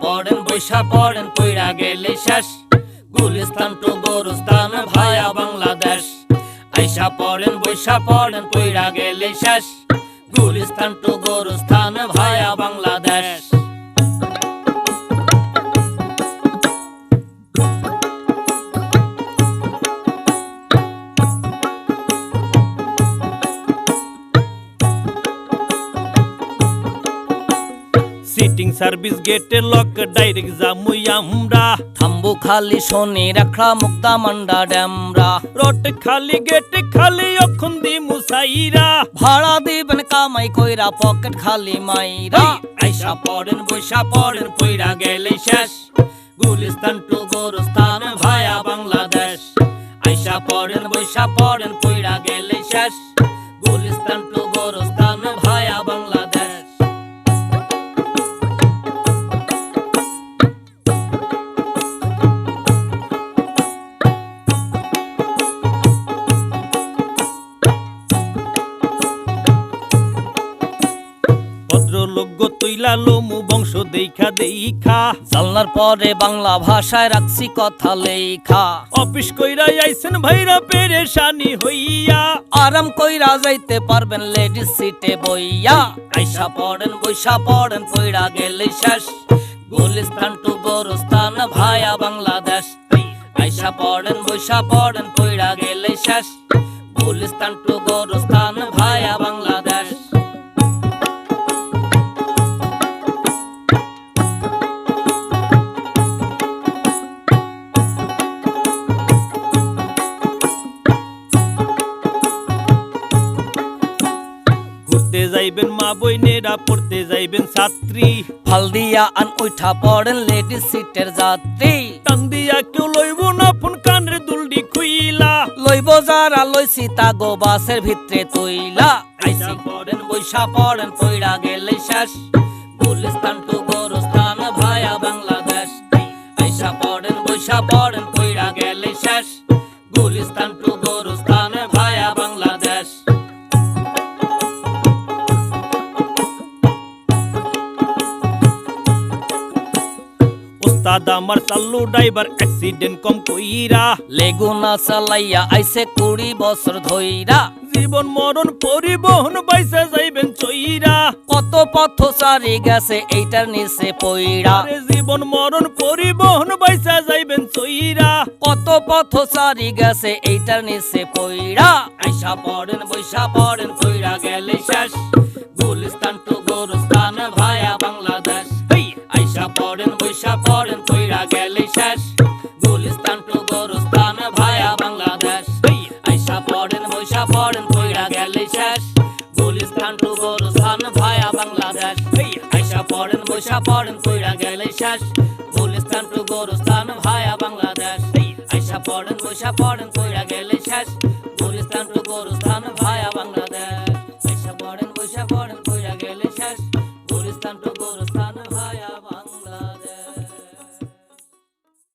বৈশা পড়েন পইরা গেলে শেষ। গুলিস্তান টু গোরস্তান, ভায়া বাংলাদেশ। আইসা পড়েন, বৈশা পড়েন পইরা গেলে শেষ। গুলিস্তান টু গোরস্তান, ভায়া বাংলাদেশ। সিটিং সার্ভিস গেটে লক ডাইরেক্ট যামুই আমরা। থাম্বু খালি শনি রাখা মুক্তা মান্ডা ড্যামরা। রট খালি গেটে খালি অখন দি মুসাইরা। ভাড়া দিবেন কামাই কইরা পকেট খালি মাইরা। আইসা পড়েন বৈশা পড়েন পইরা গেলে শেষ। গুলিস্তান টু গোরস্তান ভায়া বাংলাদেশ। আইসা পড়েন বৈশা পড়েন পইরা গেলে শেষ। তৈলা লোমু বংশ দেখা দেখা জানলার পরে বাংলা ভাষায় রাখছি কথা লেখা অফিস কইরা আইছেন ভাইরা পেরেশানি হইয়া। আরাম কইরা যাইতে পারবেন লেডিস সিটে বইয়া। আইসা পড়েন বৈশা পড়েন পইরা গেলে শেষ। গুলিস্তান টু গোরস্তান ভায়া বাংলাদেশ। আইসা পড়েন বৈশা পড়েন পইরা গেলে শেষ। গুলিস্তান টু গোরস্তান ভায়া ঘুরতে যাইবেন মা বইনেরা পড়তে যাইবেন ছাত্রী। ফাল দিয়া আন উঠা পড়েন লেডিস সিটের যাত্রী। টান দিয়া কেউ লইব না ফোন কানের দুলডি খুইলা। লইব যারা লইছি তা গো বাসের ভিতরে তৈলা আইসি পড়েন বৈশা পড়েন পইরা গেলে শেষ। গুলিস্তান টু গোরস্তান ভায়া বাংলাদেশ। আইসা পড়েন বৈশা পড়েন গেলে শেষ। গুলিস্তান টু গোরস্তান ভায়া ওস্তাদ আমার চাল্লু ড্রাইভার অ্যাক্সিডেন্ট কম কইরা লেগুনা চালাইয়া আইসে কুড়ি বছর ধইরা জীবন মরণ পরিবহন বাইসা যাইবেন চইরা কত পথ সারি গেছে এইটার নিচে পইরা জীবন মরণ পরিবহন বাইসা যাইবেন চইরা কত পথ সারি গেছে এইটার নিচে পইরা আইসা পড়েন বৈশা পড়েন পইরা গেলে শেষ গুলিস্তান পাকিস্তান টু গোরস্থান ভায়া বাংলাদেশ। আইসা পড়েন বৈশা পড়েন, কইরা গেলে শেষ। গুলিস্তান টু গোরস্থান ভায়া বাংলাদেশ। আইসা পড়েন বৈশা পড়েন, কইরা গেলে শেষ। গুলিস্তান টু গোরস্থান ভায়া বাংলাদেশ। আইসা পড়েন বৈশা পড়েন